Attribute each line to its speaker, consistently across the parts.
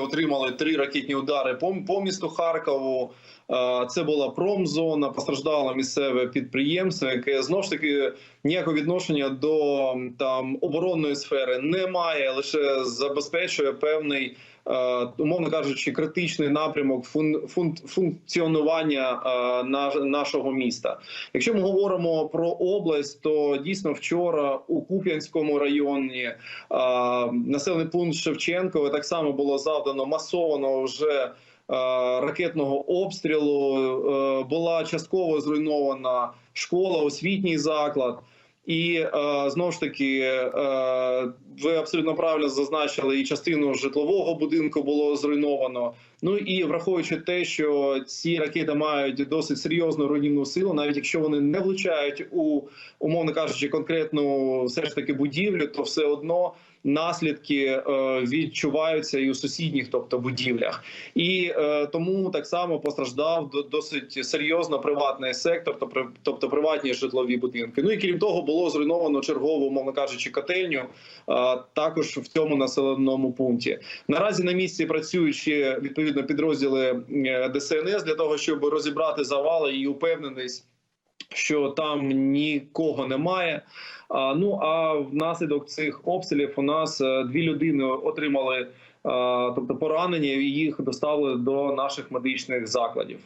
Speaker 1: отримали три ракетні удари по, по місту Харкову. Це була промзона, постраждало місцеве підприємство, яке знову ж таки ніякого відношення до там оборонної сфери не має, лише забезпечує певний, умовно кажучи, критичний напрямок фун, фун, функціонування нашого міста. Якщо ми говоримо про область, то дійсно вчора у Куп'янському районі населений пункт Шевченкове так само було завдано масованого вже ракетного обстрілу. Е, Була частково зруйнована школа, освітній заклад. І е, знову ж таки, е, ви абсолютно правильно зазначили, і частину житлового будинку було зруйновано. Ну і враховуючи те, що ці ракети мають досить серйозну руйнівну силу, навіть якщо вони не влучають у умовно кажучи, конкретну все ж таки будівлю, то все одно наслідки е, відчуваються і у сусідніх, тобто будівлях, і е, тому так само постраждав до- досить серйозно приватний сектор, то при- тобто приватні житлові будинки. Ну і крім того, було зруйновано чергову, умовно кажучи, котельню е, також в цьому населеному пункті. Наразі на місці працюють ще відповідно підрозділи е, ДСНС для того, щоб розібрати завали і упевненість, що там нікого немає. А, ну а внаслідок цих обстрілів у нас е, дві людини отримали а, тобто поранення, і їх доставили до наших медичних закладів.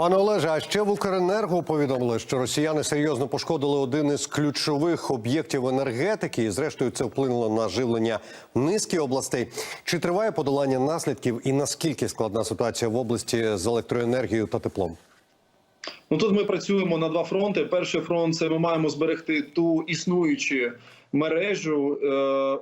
Speaker 2: Пане Олеже, а ще в Укренерго повідомили, що росіяни серйозно пошкодили один із ключових об'єктів енергетики, і зрештою це вплинуло на живлення низки областей. Чи триває подолання наслідків, і наскільки складна ситуація в області з електроенергією та теплом?
Speaker 1: Ну тут ми працюємо на два фронти. Перший фронт це ми маємо зберегти ту існуючу мережу е,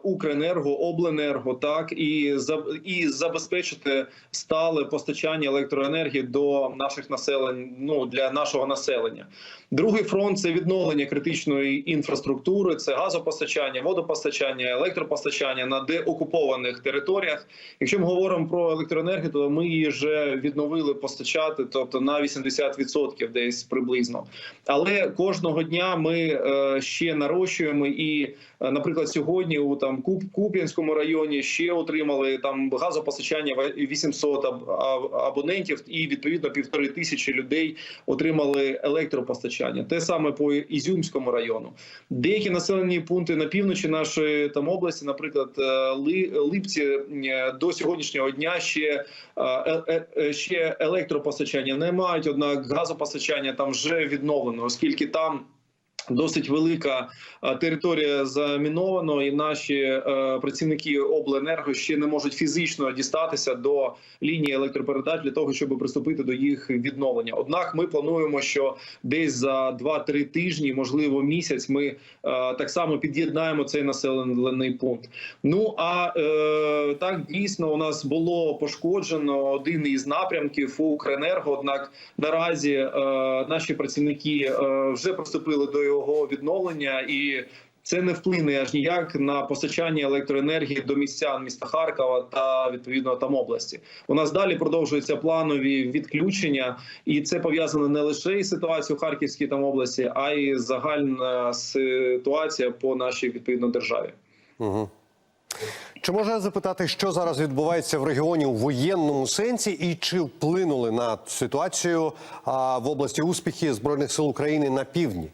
Speaker 1: Укренерго, Обленерго, так і за і забезпечити стале постачання електроенергії до наших населень. Ну для нашого населення. Другий фронт це відновлення критичної інфраструктури, це газопостачання, водопостачання, електропостачання на деокупованих територіях. Якщо ми говоримо про електроенергію, то ми її вже відновили постачати, тобто на 80% десь приблизно. Але кожного дня ми е, ще нарощуємо і, наприклад, сьогодні у там Куп Куп'янському районі ще отримали там газопостачання 800 аб- аб- абонентів, і відповідно півтори тисячі людей отримали електропостачання. Те саме по Ізюмському району. Деякі населені пункти на півночі нашої там області, наприклад, е, Липці е, до сьогоднішнього дня ще, е, е, е, ще електропостачання не мають однак газопостачання там вже відновлено, оскільки там. Досить велика е, територія заміновано, і наші е, працівники обленерго ще не можуть фізично дістатися до лінії електропередач для того, щоб приступити до їх відновлення. Однак, ми плануємо, що десь за 2-3 тижні, можливо, місяць, ми е, так само під'єднаємо цей населений пункт. Ну а так дійсно у нас було пошкоджено один із напрямків Укренерго. Однак наразі наші працівники вже приступили до його відновлення і. Це не вплине аж ніяк на постачання електроенергії до містян міста Харкова та відповідно там області. У нас далі продовжуються планові відключення, і це пов'язано не лише із ситуацією в Харківській там області, а й загальна ситуація по нашій відповідно державі.
Speaker 2: Угу. Чи можу я запитати, що зараз відбувається в регіоні у воєнному сенсі, і чи вплинули на ситуацію в області успіхи збройних сил України на півдні?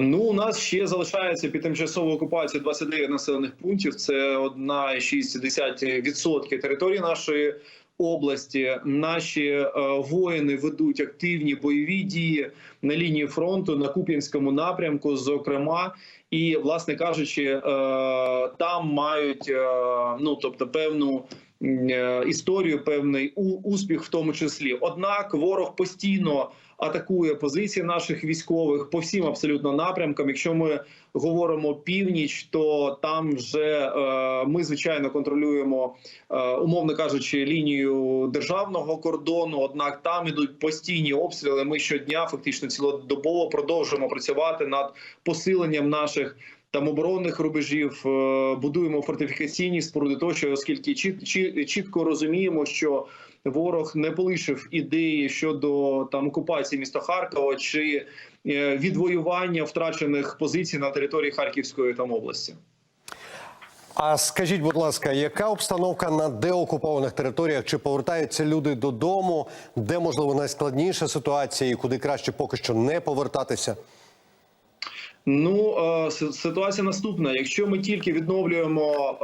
Speaker 1: Ну, у нас ще залишається під тимчасовою окупацією 29 населених пунктів. Це 1,6% території нашої області. Наші е, воїни ведуть активні бойові дії на лінії фронту на Куп'янському напрямку, зокрема. І, власне кажучи, е, там мають е, ну тобто певну історію, певний успіх, в тому числі. Однак ворог постійно атакує позиції наших військових по всім абсолютно напрямкам. Якщо ми говоримо північ, то там вже е, ми звичайно контролюємо, е, умовно кажучи, лінію державного кордону. Однак там ідуть постійні обстріли. Ми щодня, фактично цілодобово, продовжуємо працювати над посиленням наших. Там оборонних рубежів е, будуємо фортифікаційні споруди, тощо, оскільки чіт, чіт, чітко розуміємо, що ворог не полишив ідеї щодо там окупації міста Харкова чи е, відвоювання втрачених позицій на території Харківської там області.
Speaker 2: А скажіть, будь ласка, яка обстановка на деокупованих територіях? Чи повертаються люди додому? Де можливо найскладніша ситуація і куди краще поки що не повертатися?
Speaker 1: Ну е, ситуація наступна. Якщо ми тільки відновлюємо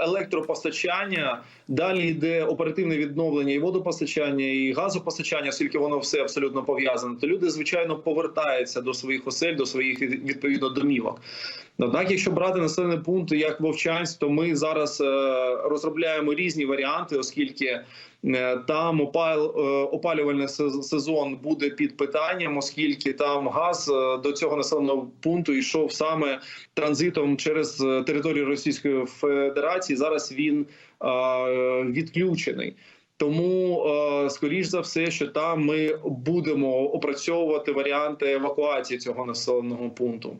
Speaker 1: е, електропостачання, далі йде оперативне відновлення і водопостачання, і газопостачання, оскільки воно все абсолютно пов'язане, то люди звичайно повертаються до своїх осель, до своїх відповідно домівок. Однак, якщо брати населений пункт як Вовчанськ, то ми зараз е, розробляємо різні варіанти, оскільки е, там е, опалювальний сез- сезон буде під питанням, оскільки там газ до цього населеного пункту йшов саме транзитом через територію Російської Федерації. Зараз він відключений. Тому, е, скоріш за все, що там ми будемо опрацьовувати варіанти евакуації цього населеного пункту.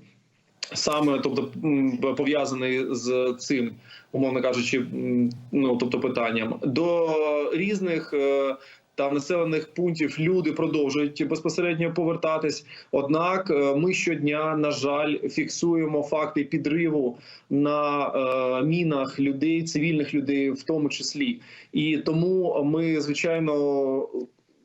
Speaker 1: Саме тобто пов'язаний з цим, умовно кажучи, ну тобто питанням до різних е, в населених пунктів люди продовжують безпосередньо повертатись. Однак е, ми щодня, на жаль, фіксуємо факти підриву на е, мінах людей, цивільних людей, в тому числі. І тому ми звичайно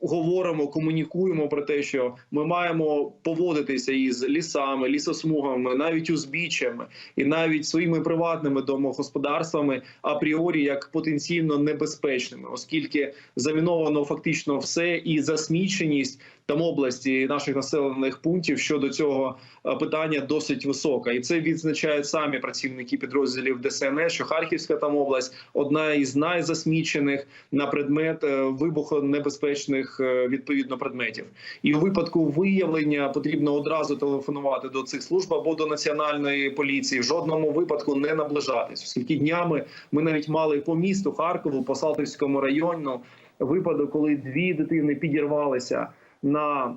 Speaker 1: говоримо, комунікуємо про те, що ми маємо поводитися із лісами, лісосмугами, навіть узбіччями і навіть своїми приватними домогосподарствами апріорі як потенційно небезпечними, оскільки заміновано фактично все, і засміченість там області наших населених пунктів щодо цього е, питання досить висока, і це відзначають самі працівники підрозділів ДСНС, що Харківська там область одна із найзасмічених на предмет е, вибухонебезпечних е, відповідно предметів. І у випадку виявлення потрібно одразу телефонувати до цих служб або до національної поліції. В жодному випадку не наближатись, оскільки днями ми навіть мали по місту Харкову, по Салтівському району випадок, коли дві дитини підірвалися на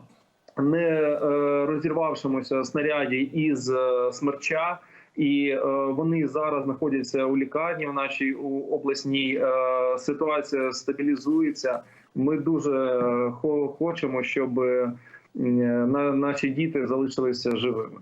Speaker 1: не е, розірвавшомуся снаряді із е, смерча. І е, вони зараз знаходяться у лікарні в нашій у обласній. Е, ситуація стабілізується. Ми дуже е, хо- хочемо, щоб на- наші діти залишилися живими.